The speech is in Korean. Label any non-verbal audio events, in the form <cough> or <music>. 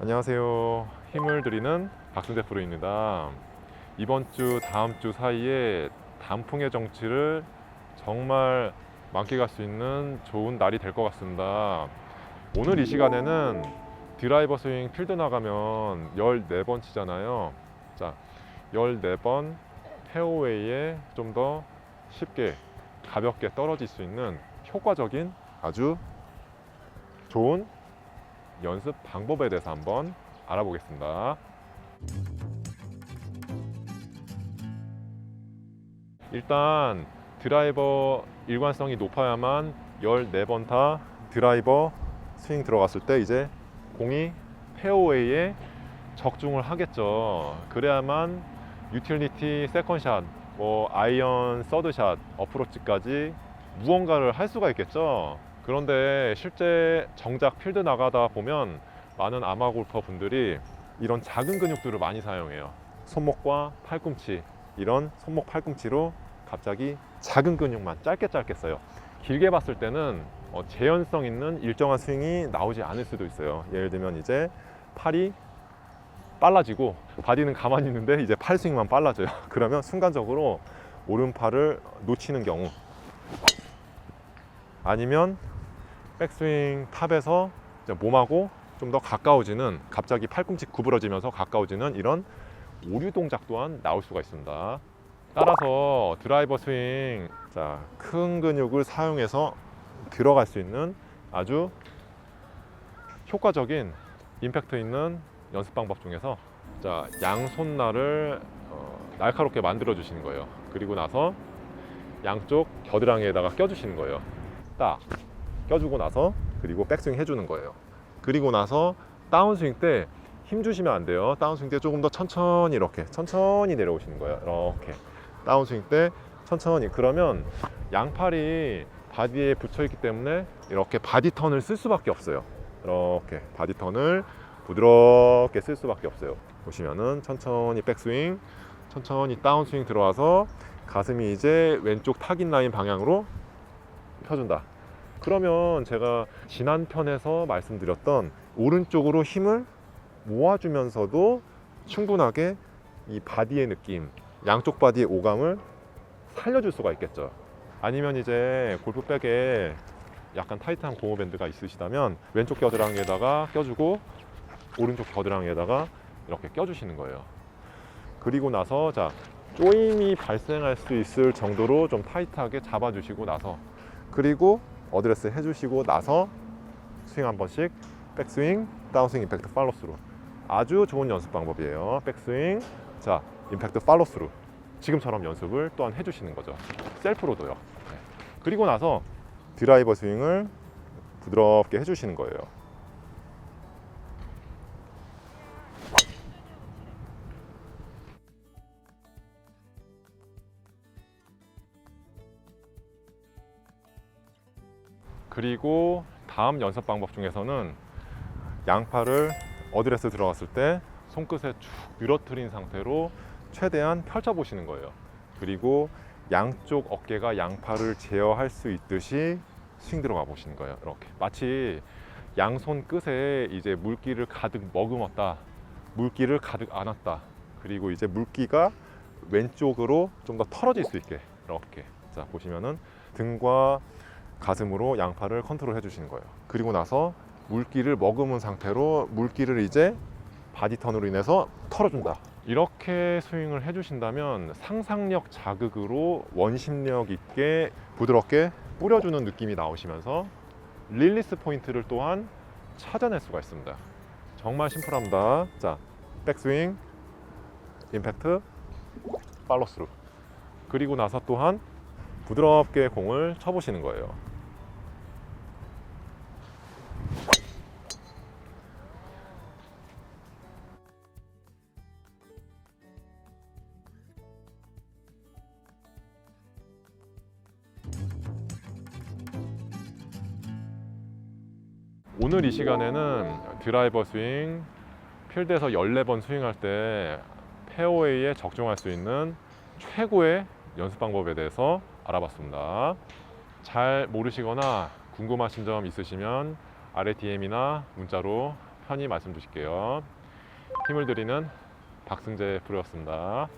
안녕하세요. 힘을 드리는 박순대 프로입니다. 이번 주, 다음 주 사이에 단풍의 정치를 정말 만끽할 수 있는 좋은 날이 될 것 같습니다. 오늘 이 시간에는 드라이버 스윙 필드 나가면 14번 치잖아요. 자, 14번 페어웨이에 좀 더 쉽게 가볍게 떨어질 수 있는 효과적인 아주 좋은 연습 방법에 대해서 한번 알아보겠습니다. 일단 드라이버 일관성이 높아야만 14번 다 드라이버 스윙 들어갔을 때 이제 공이 페어웨이에 적중을 하겠죠. 그래야만 유틸리티 세컨샷, 뭐 아이언 서드샷, 어프로치까지 무언가를 할 수가 있겠죠. 그런데 실제 정작 필드 나가다 보면 많은 아마 골퍼 분들이 이런 작은 근육들을 많이 사용해요. 손목과 팔꿈치 이런 손목 팔꿈치로 갑자기 작은 근육만 짧게 짧게 써요. 길게 봤을 때는 어, 재현성 있는 일정한 스윙이 나오지 않을 수도 있어요. 예를 들면 이제 팔이 빨라지고 바디는 가만히 있는데 이제 팔 스윙만 빨라져요. <laughs> 그러면 순간적으로 오른팔을 놓치는 경우 아니면 백스윙 탑에서 몸하고 좀 더 가까워지는 갑자기 팔꿈치 구부러지면서 가까워지는 이런 오류 동작 또한 나올 수가 있습니다. 따라서 드라이버 스윙 자, 큰 근육을 사용해서 들어갈 수 있는 아주 효과적인 임팩트 있는 연습 방법 중에서 자, 양손날을 어, 날카롭게 만들어 주시는 거예요. 그리고 나서 양쪽 겨드랑이에다가 껴 주시는 거예요. 딱 껴주고 나서 그리고 백스윙 해주는 거예요. 그리고 나서 다운스윙 때 힘 주시면 안 돼요. 다운스윙 때 조금 더 천천히 이렇게 천천히 내려오시는 거예요. 이렇게 다운스윙 때 천천히 그러면 양팔이 바디에 붙여 있기 때문에 이렇게 바디 턴을 쓸 수밖에 없어요. 이렇게 바디 턴을 부드럽게 쓸 수밖에 없어요. 보시면은 천천히 백스윙, 천천히 다운스윙 들어와서 가슴이 이제 왼쪽 타깃 라인 방향으로 펴준다. 그러면 제가 지난 편에서 말씀드렸던 오른쪽으로 힘을 모아주면서도 충분하게 이 바디의 느낌, 양쪽 바디의 오감을 살려줄 수가 있겠죠. 아니면 이제 골프백에 약간 타이트한 고무밴드가 있으시다면 왼쪽 겨드랑이에다가 껴주고 오른쪽 겨드랑이에다가 이렇게 껴주시는 거예요. 그리고 나서 자 쪼임이 발생할 수 있을 정도로 좀 타이트하게 잡아주시고 나서 그리고 어드레스 해주시고 나서 스윙 한 번씩 백스윙, 다운스윙, 임팩트 팔로스루 아주 좋은 연습 방법이에요. 백스윙, 자 임팩트 팔로스루 지금처럼 연습을 또한 해주시는 거죠. 셀프로도요. 네. 그리고 나서 드라이버 스윙을 부드럽게 해주시는 거예요. 그리고 다음 연습 방법 중에서는 양팔을 어드레스 들어갔을 때 손끝에 쭉 늘어뜨린 상태로 최대한 펼쳐 보시는 거예요. 그리고 양쪽 어깨가 양팔을 제어할 수 있듯이 스윙 들어가 보시는 거예요. 이렇게 마치 양손 끝에 이제 물기를 가득 머금었다. 물기를 가득 안았다. 그리고 이제 물기가 왼쪽으로 좀 더 털어질 수 있게 이렇게 자 보시면은 등과 가슴으로 양팔을 컨트롤 해주시는 거예요. 그리고 나서 물기를 머금은 상태로 물기를 이제 바디 턴으로 인해서 털어준다. 이렇게 스윙을 해주신다면 상상력 자극으로 원심력 있게 부드럽게 뿌려주는 느낌이 나오시면서 릴리스 포인트를 또한 찾아낼 수가 있습니다. 정말 심플합니다. 자, 백스윙, 임팩트, 팔로스루. 그리고 나서 또한 부드럽게 공을 쳐보시는 거예요. 오늘 이 시간에는 드라이버 스윙, 필드에서 14번 스윙할 때 페어웨이에 적중할 수 있는 최고의 연습 방법에 대해서 알아봤습니다. 잘 모르시거나 궁금하신 점 있으시면 아래 DM이나 문자로 편히 말씀 주실게요. 힘을 드리는 박승재 프로였습니다.